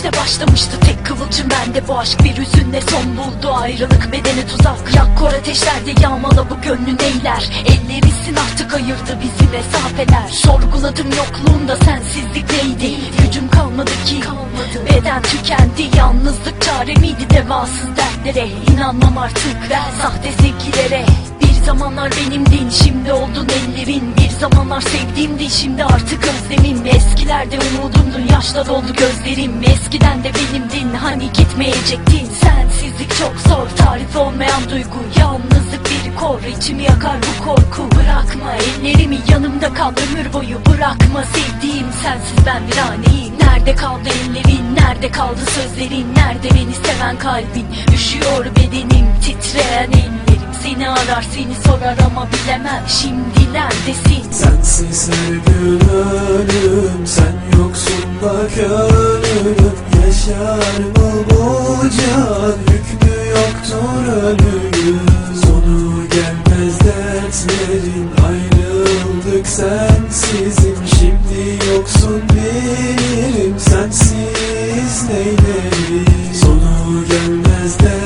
işte başlamıştı tek kıvılcım. Bende Bu aşk bir hüzünle son buldu. Ayrılık bedeni tuzak Yak kor ateşlerde yağmala bu gönlün eyler. Ellerisin artık ayırdı bizi mesafeler. Sorguladım yokluğunda sensizlik neydi Gücüm kalmadı ki. Beden tükendi. Yalnızlık çare miydi? Devasız dertlere. İnanmam artık. Ben sahte sevgilere zamanlar benimdin şimdi oldun ellerin. Bir zamanlar sevdiğimdin şimdi artık özlemim. Eskilerde umudumdun yaşla doldu gözlerim. Eskiden de benimdin hani gitmeyecektin. Sensizlik çok zor tarif olmayan duygu. Yalnızlık bir kor içimi yakar bu korku. Bırakma ellerimi yanımda kal ömür boyu Bırakma. Sevdiğim sensiz ben bir aneyim. Nerede kaldı ellerin? Nerede kaldı sözlerin? Nerede beni seven kalbin? Üşüyor bedenim seni arar seni sorar ama bilemem. Şimdi neredesin Sensiz her gün ölüm Sen yoksun bak ölürüm Yaşar mı bu can? Hükmü yoktur ölümün Sonu gelmez dertlerin. Ayrıldık sensizim. Şimdi yoksun bilirim. Sensiz neylerim Sonu gelmez dertlerin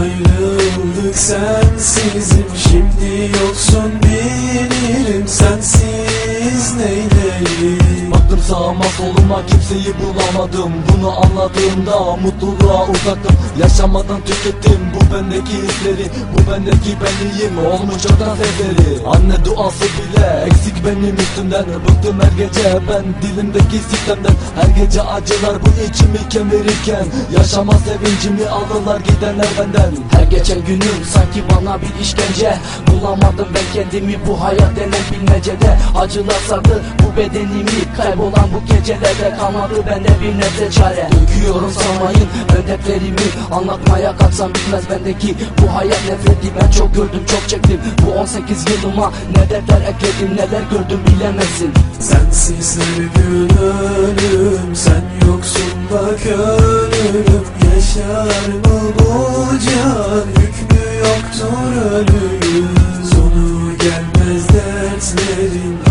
Ayrıldık sensizim. Şimdi yoksun bilirim Sensiz neylerim? Baktım sağıma soluma kimseyi bulamadım. Bunu anladığımda mutluluğa uzaktım. Yaşamadan tükettim bu bendeki hisleri. Bu bendeki benliğim olmuş çoktan seferi Anne duası bile eksik benim üstümden. Bıktım her gece ben dilimdeki sistemden. Her gece acılar bu içimi kemirirken. Yaşama sevincimi alırlar gidenler benden. Her geçen günüm sanki bana bir işkence. Bulamadım ben kendimi bu hayat denen bilmecede Acılar sardı bu bedenimi. Kaybolan bu gecelerde kalmadı bende bir nebze çare? Döküyorum sanmayın ben Anlatmaya kalksam bitmez bendeki Bu hayat nefreti. Ben çok gördüm çok çektim. Bu 18 yılıma ne dertler ekledim neler gördüm bilemezsin. Sensiz her gün ölüm Sen yoksun bak ölürüm Yaşar mı bu can Hükmü yoktur ölümün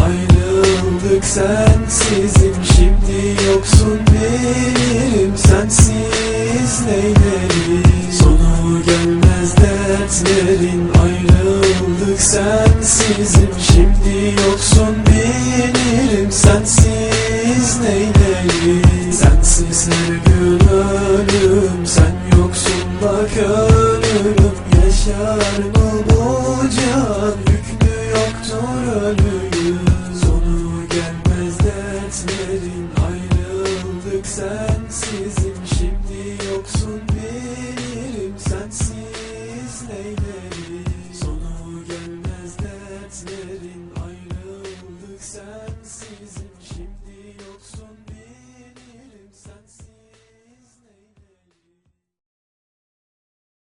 Ayrıldık sensizim Şimdi yoksun bilirim Sensiz neylerim Sonu gelmez dertlerin. Ayrıldık sensizim Şimdi yoksun bilirim Sensiz neylerim Sensiz her gün ölüm Sen yoksun bak ölürüm. Yaşar mı bu can Ayrıldık